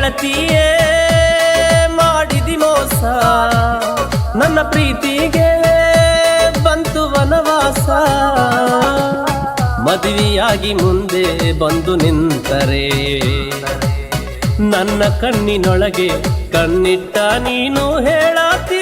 ಗೆಳತಿಯೇ ಮಾಡಿದಿ ಮೋಸ ನನ್ನ ಪ್ರೀತಿಗೆ ಬಂತು ವನವಾಸ. ಮದುವೆಯಾಗಿ ಮುಂದೆ ಬಂದು ನಿಂತರೆ. ನನ್ನ ಕಣ್ಣಿನೊಳಗೆ ಕಣ್ಣಿಟ್ಟ ನೀನು ಹೇಳಾತೀಯೇನಾ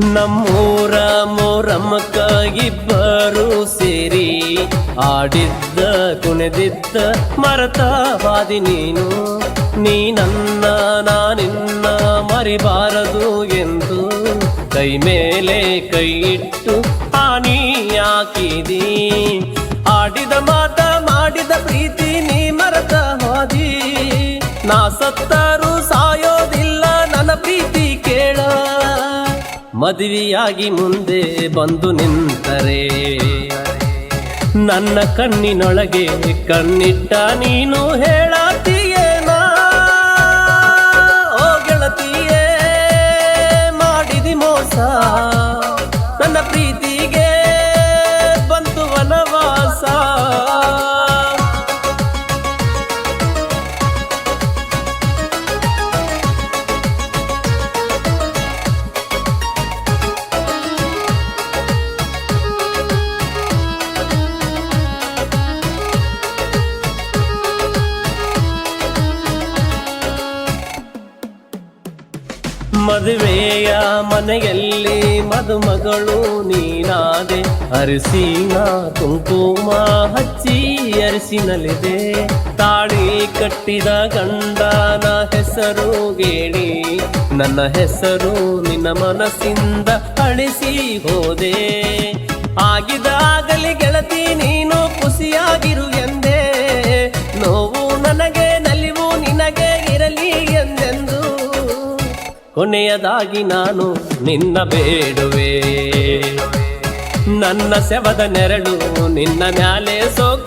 ನಮ್ಮೂರ ಮೊರಮ್ಮಕ್ಕಾಗಿಬ್ಬರು ಸೇರಿ ಆಡಿದ್ದ, ಕುಣಿದಿದ್ದ ಮರತವಾದಿ ನೀನು. ನೀನನ್ನ ನಾನಿನ್ನ ಮರಿಬಾರದು ಎಂದು ಕೈ ಮೇಲೆ ಕೈ ಇಟ್ಟು ಹಾನಿ ಹಾಕಿದಿ. ಆಡಿದ ಮಾತ, ಮಾಡಿದ ಪ್ರೀತಿ ನೀ ಮರತ ಹೋದಿ. ನಾ ಸತ್ತರೂ ಸಾಯೋದಿಲ್ಲ ಮದುವೆಯಾಗಿ ಮುಂದೆ ಬಂದು ನಿಂತರೆ. ನನ್ನ ಕಣ್ಣಿನೊಳಗೆ ಕಣ್ಣಿಟ್ಟ ನೀನು ಹೇಳಾತೀಯೇನಾ ಮದುವೆಯ ಮನೆಯಲ್ಲಿ ಮದುಮಗಳು ನೀನಾದೆ. ಅರಿಸಿನ ಕುಂಕುಮ ಹಚ್ಚಿ ಅರಿಸಿನಲಿದೆ ತಾಳಿ ಕಟ್ಟಿದ ಗಂಡನ ಹೆಸರು ಗೇಣಿ ನನ್ನ ಹೆಸರು ನಿನ್ನ ಮನಸ್ಸಿಂದ ಅಳಿಸಿ ಹೋದೆ. ಆಗಿದಾಗಲಿ ಗೆಳತಿ ನೀನು ಖುಷಿಯಾಗಿರು ಎಂದೇ. ನೋವು ನನಗೆ ಕೊನೆಯದಾಗಿ ನಾನು ನಿನ್ನ ಬೇಡುವೆ. ನನ್ನ ಸೆವದ ನೆರಳು ನಿನ್ನ ಮ್ಯಾಲೆ ಸೋಕ.